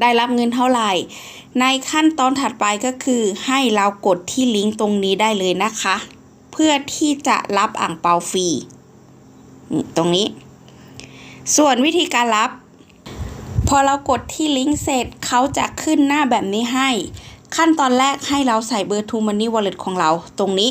ได้รับเงินเท่าไหร่ ในขั้นตอนถัดไปก็คือให้เรากดที่ลิงก์ตรงนี้ได้เลยนะคะ เพื่อที่จะรับอ่างเปาฟรีตรงนี้ ส่วนวิธีการรับ พอเรากดที่ลิงก์เสร็จเขาจะขึ้นหน้าแบบนี้ให้ ขั้นตอนแรกให้เราใส่เบอร์ True Money Wallet ของเราตรงนี้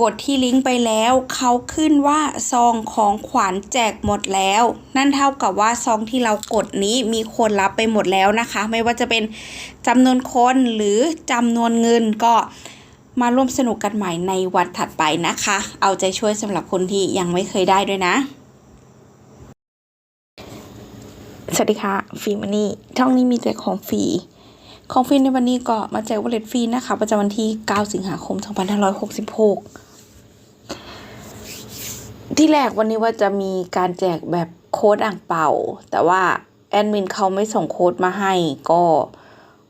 กดที่ลิงก์ไปแล้ว เขาขึ้นว่าซองของขวัญแจกหมดแล้ว นั่นเท่ากับว่าซองที่เรากดนี้มีคนรับไปหมดแล้วนะคะ ไม่ว่าจะเป็นจำนวนคนหรือจำนวนเงินก็มาร่วมสนุกกันใหม่ในวันถัดไปนะคะ เอาใจช่วยสำหรับคนที่ยังไม่เคยได้ด้วยนะ สวัสดีค่ะฟรีมันนี่ช่องนี้มีแจกของฟรีของฟรีในวันนี้ก็มาแจกวอลเล็ตฟรีนะคะ ประจำวันที่ 9 สิงหาคม 2566 ที่แรกวันนี้ว่าจะมีการแจกแบบโค้ดอ่างเป่า แต่ว่าแอดมินเขาไม่ส่งโค้ดมาให้ก็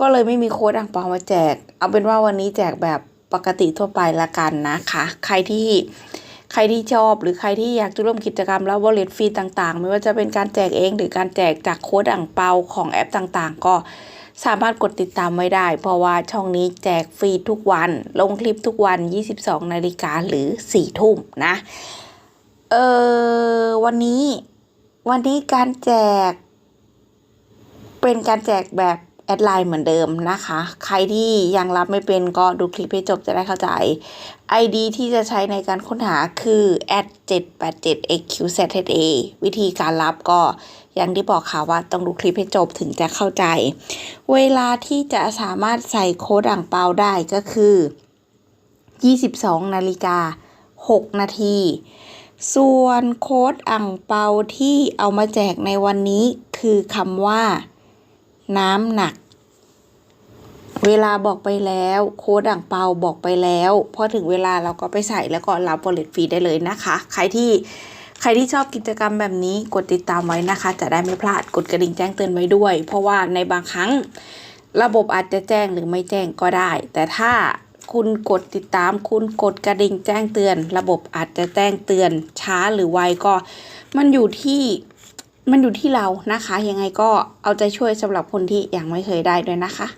ก็เลยไม่มีโค้ดอ่างเปามาแจก เอาเป็นว่าวันนี้แจกแบบปกติทั่วไปละกันนะคะ ใครที่ใครที่ชอบหรือใครที่อยากจะร่วมกิจกรรมแล้ววอลเล็ตฟรีต่างๆ ไม่ว่าจะเป็นการแจกเองหรือการแจกจากโค้ดอ่างเปาของแอปต่างๆ ก็สามารถกดติดตามไว้ได้ เพราะว่าช่องนี้แจกฟรีทุกวัน ลงคลิปทุกวัน 22 นาฬิกาหรือ 4 ทุ่มนะ เออวันนี้ วันนี้การแจก เป็นการแจกแบบแอดไลน์เหมือนเดิมนะคะ ใครที่ยังรับไม่เป็นก็ดูคลิปให้จบจะได้เข้าใจ ID ที่จะใช้ในการค้นหาคือ @787xqzha วิธีการรับก็อย่างที่บอกค่ะว่าต้องดูคลิปให้จบถึงจะเข้าใจ เวลาที่จะสามารถใส่โค้ดอ่างเปาได้ก็คือ 22 นาฬิกา 6 นาที ส่วนโค้ดอ่างเปาที่เอามาแจกในวันนี้คือคำว่า น้ำหนัก เวลาบอกไปแล้ว โค้ดอ่างเปาบอกไปแล้ว พอถึงเวลาเราก็ไปใส่แล้วก็รับบริตฟรีได้เลยนะคะ ใครที่ใครที่ชอบกิจกรรมแบบนี้กดติดตามไว้นะคะ จะได้ไม่พลาดกดกระดิ่งแจ้งเตือนไว้ด้วย เพราะว่าในบางครั้ง ระบบอาจจะแจ้งหรือไม่แจ้งก็ได้ แต่ถ้า คุณกดติดตาม คุณกดกระดิ่งแจ้งเตือน ระบบอาจจะแจ้งเตือนช้าหรือไวก็ มันอยู่ที่มันอยู่ที่เรานะคะ ยังไงก็เอาใจช่วยสำหรับคนที่ยังไม่เคยได้ด้วยนะคะ